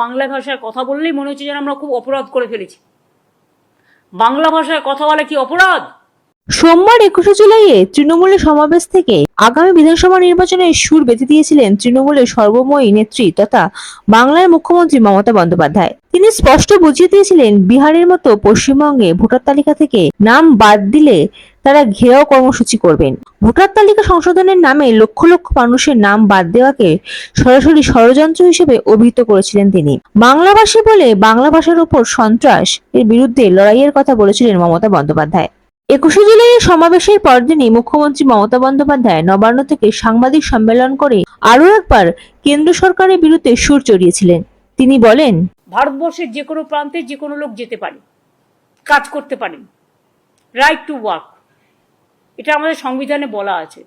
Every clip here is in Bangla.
বাংলা ভাষায় কথা বললেই মনে হচ্ছে যেন আমরা খুব অপরাধ করে ফেলেছি। বাংলা ভাষায় কথা বলা কি অপরাধ? সোমবার একুশে জুলাইয়ে তৃণমূলের সমাবেশ থেকে আগামী বিধানসভা নির্বাচনের সুর বেঁধে দিয়েছিলেন তৃণমূলের সর্বময়ী নেত্রী তথা বাংলার মুখ্যমন্ত্রী মমতা বন্দ্যোপাধ্যায়। তিনি স্পষ্ট বুঝিয়ে দিয়েছিলেন বিহারের মতো পশ্চিমবঙ্গে ভোটার তালিকা থেকে নাম বাদ দিলে তারা ঘেরাও কর্মসূচি করবেন। ভোটার তালিকা সংশোধনের নামে লক্ষ লক্ষ মানুষের নাম বাদ দেওয়াকে সরাসরি ষড়যন্ত্র হিসেবে অভিহিত করেছিলেন তিনি। বাংলাভাষী বলে বাংলা ভাষার উপর সন্ত্রাস এর বিরুদ্ধে লড়াইয়ের কথা বলেছিলেন মমতা বন্দ্যোপাধ্যায়। একুশে জুলাইয়ের সমাবেশের পরদিনই মুখ্যমন্ত্রী মমতা বন্দ্যোপাধ্যায় নবান্ন থেকে সাংবাদিক সম্মেলন করে আরও একবার কেন্দ্র সরকারের বিরুদ্ধে সুর চড়িয়েছিলেন। তিনি বলেন, ভারতবর্ষের যে কোনো প্রান্তে যে কোনো লোক যেতে পারে, কাজ করতে পারেন। রাইট টু ওয়ার্ক এটা আমাদের সংবিধানে বলা আছে।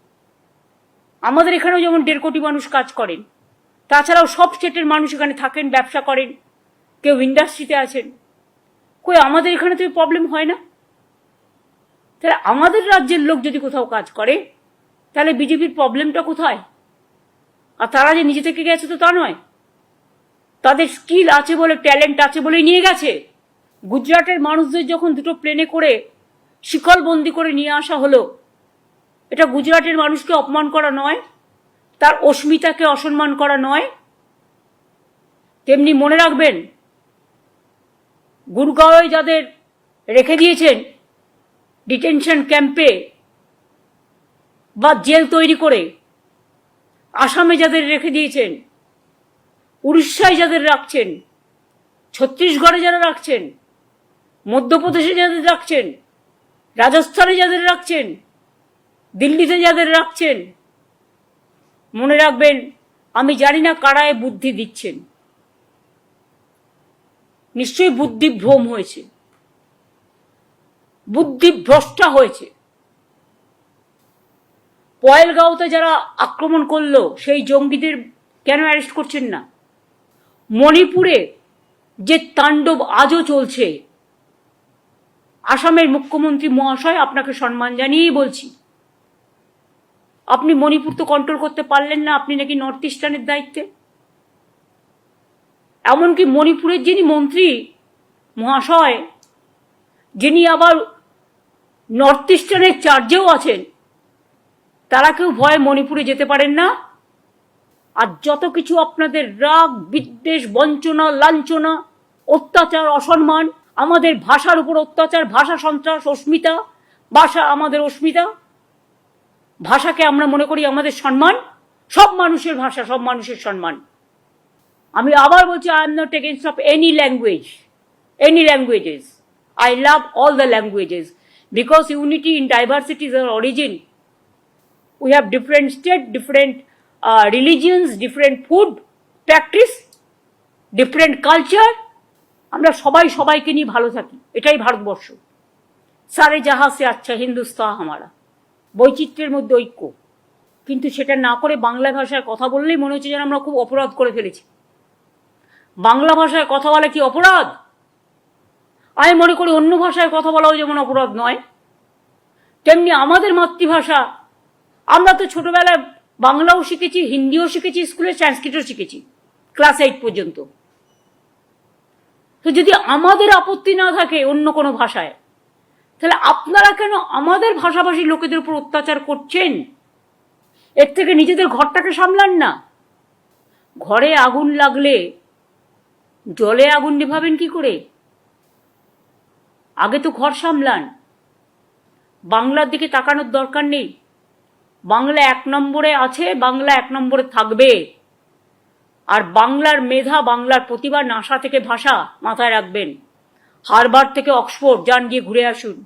আমাদের এখানেও যেমন দেড় কোটি মানুষ কাজ করেন, তাছাড়াও সব স্টেটের মানুষ এখানে থাকেন, ব্যবসা করেন, কেউ ইন্ডাস্ট্রিতে আছেন। কই, আমাদের এখানে তো প্রবলেম হয় না? তাহলে আমাদের রাজ্যের লোক যদি কোথাও কাজ করে, তাহলে বিজেপির প্রবলেমটা কোথায়? আর তারা যে নিজে থেকে গেছে তো তা নয়। তাদের স্কিল আছে বলে ট্যালেন্ট আছে বলে নিয়ে গেছে। গুজরাটের মানুষদের যখন দুটো প্লেনে করে শিকলবন্দি করে নিয়ে আসা হলো এটা গুজরাটের মানুষকে অপমান করা নয়, তার অস্মিতাকে অসম্মান করা নয়। তেমনি মনে রাখবেন, গুরগাঁওয়ে যাদের রেখে দিয়েছেন ডিটেনশন ক্যাম্পে বা জেল তৈরি করে, আসামে যাদের রেখে দিয়েছেন, উড়িষ্যায় যাদের রাখছেন, ছত্তিশগড়ে যারা রাখছেন, মধ্যপ্রদেশে যাদের রাখছেন, রাজস্থানে যাদের রাখছেন দিল্লিতে যাদের রাখছেন, মনে রাখবেন, আমি জানি না কারায় বুদ্ধি দিচ্ছেন। নিশ্চয়ই বুদ্ধি ভ্রম হয়েছে। বুদ্ধি ভ্রষ্টা হয়েছে। পয়েলগাঁওতে যারা আক্রমণ করল, সেই জঙ্গিদের কেন অ্যারেস্ট করছেন না? মণিপুরে যে তাণ্ডব আজও চলছে, আসামের মুখ্যমন্ত্রী মহাশয় আপনাকে সম্মান জানিয়েই বলছি। আপনি মণিপুর তো কন্ট্রোল করতে পারলেন না, আপনি নাকি নর্থ ইস্টার্নের দায়িত্বে। এমনকি মণিপুরের যিনি মন্ত্রী, মহাশয়, যিনি আবার নর্থ ইস্টার্নের চার্জেও আছেন, তারা কেউ ভয়ে মণিপুরে যেতে পারেন না। আর যত কিছু আপনাদের রাগ, বিদ্বেষ, বঞ্চনা, লাঞ্ছনা, অত্যাচার, অসম্মান, আমাদের ভাষার উপর অত্যাচার, ভাষা সন্ত্রাস, অস্মিতা, ভাষা আমাদের অস্মিতা ভাষাকে আমরা মনে করি আমাদের সম্মান। সব মানুষের ভাষা সব মানুষের সম্মান। আমি আবার বলছি I am not against of any language any languages I love all the languages because unity in diversity is our origin we have different state different uh, religions different food practice different আমরা সবাই সবাইকে নিয়ে ভালো থাকি। এটাই ভারতবর্ষ। সারে জাহা সে আচ্ছা হিন্দুস্তান হামারা। বৈচিত্র্যের মধ্যে ঐক্য। কিন্তু সেটা না করে বাংলা ভাষায় কথা বললেই মনে হচ্ছে যেন আমরা খুব অপরাধ করে ফেলেছি। বাংলা ভাষায় কথা বলা কি অপরাধ? আমি মনে করি অন্য ভাষায় কথা বলাও যেমন অপরাধ নয়, তেমনি আমাদের মাতৃভাষা, আমরা তো ছোটবেলায় বাংলাও শিখেছি, হিন্দিও শিখেছি, স্কুলে সংস্কৃতও শিখেছি, ক্লাস এইট পর্যন্ত। তো যদি আমাদের আপত্তি না থাকে অন্য কোনো ভাষায় তাহলে আপনারা কেন আমাদের ভাষাভাষী লোকেদের উপর অত্যাচার করছেন? এর থেকে নিজেদের ঘরটাকে সামলান না। ঘরে আগুন লাগলে জলে আগুন নেভাবেন কি করে? আগে তো ঘর সামলান। বাংলার দিকে তাকানোর দরকার নেই। বাংলা এক নম্বরে আছে, বাংলা এক নম্বরে থাকবে। আর বাংলার মেধা, বাংলার প্রতিভা, নাসা থেকে ভাষা মাথায় রাখবেন। হারবার থেকে অক্সফোর্ড, যান গিয়ে ঘুরে আসুন।